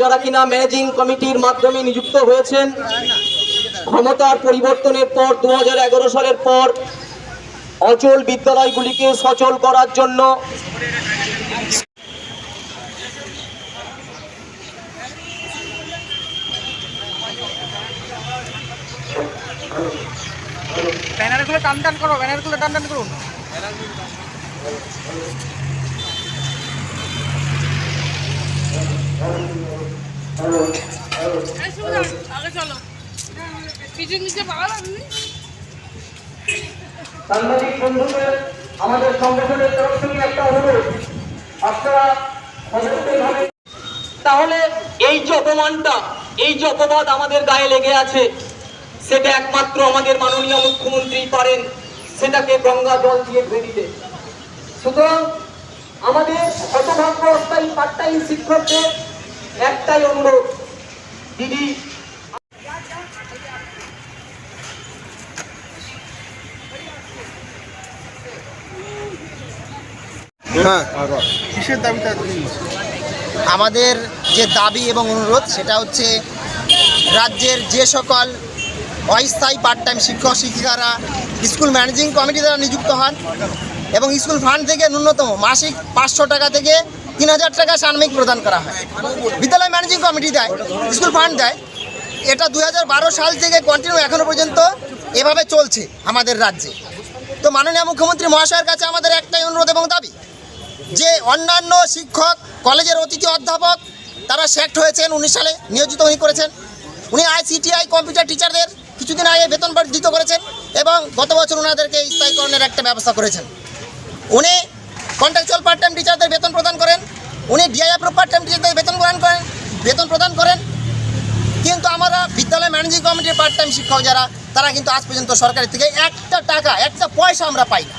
যারা কিনা ম্যানেজিং কমিটির মাধ্যমে নিযুক্ত হয়েছেন, ক্ষমতার পরিবর্তনের পর দু হাজার এগারো সালের পর অচল বিদ্যালয়গুলিকে সচল করার জন্য ব্যানারগুলো টান টান করো, ব্যানারগুলো টান টান করুন এই শোনো, সাংবাদিক বন্ধুদের, আমাদের সংগঠনের তরফ থেকে একটা অনুরোধ। আপনারা তাহলে এই যে অপমানটা, এই যে অপবাদ আমাদের গায়ে লেগে আছে, সেটা একমাত্র আমাদের মাননীয় মুখ্যমন্ত্রী পারেন। সেটাকে গঙ্গা জল দিয়ে ধুয়ে দিতে। সুতরাং আমাদের হতভাগ্য অস্থায়ী পার্ট টাইম শিক্ষকদের একটাই অনুরোধ দিদি। এতদিন আমাদের যে দাবি এবং অনুরোধ সেটা হচ্ছে রাজ্যের যে সকল অস্থায়ী পার্ট টাইম শিক্ষক শিক্ষিকারা স্কুল ম্যানেজিং কমিটি দ্বারা নিযুক্ত হন এবং স্কুল ফান্ড থেকে ন্যূনতম মাসিক পাঁচশো টাকা থেকে তিন হাজার টাকা সাময়িক প্রদান করা হয়। বিদ্যালয় ম্যানেজিং কমিটি দেয়, স্কুল ফান্ড দেয়। এটা দু হাজার বারো সাল থেকে কন্টিনিউ এখনও পর্যন্ত এভাবে চলছে আমাদের রাজ্যে। তো মাননীয় মুখ্যমন্ত্রী মহাশয়ের কাছে আমাদের একটাই অনুরোধ এবং দাবি, যে অন্যান্য শিক্ষক, কলেজের অতিথি অধ্যাপক, তারা সেক্ট হয়েছেন উনিশ সালে, নিয়োজিত উনি করেছেন। উনি আইসিটিআই কম্পিউটার টিচারদের কিছুদিন আগে বেতন বর্ধিত করেছেন এবং গত বছর ওনাদেরকে স্থায়ীকরণের একটা ব্যবস্থা করেছেন। উনি কন্ট্রাকচুয়াল পার্ট টাইম টিচারদের বেতন প্রদান করেন উনি ডিআইএফ পার্ট টাইম টিচারদের বেতন প্রদান করেন বেতন প্রদান করেন। কিন্তু আমরা বিদ্যালয় ম্যানেজিং কমিটির পার্ট টাইম শিক্ষক যারা, তারা কিন্তু আজ পর্যন্ত সরকারের থেকে একটা টাকা, একটা পয়সা আমরা পাই না।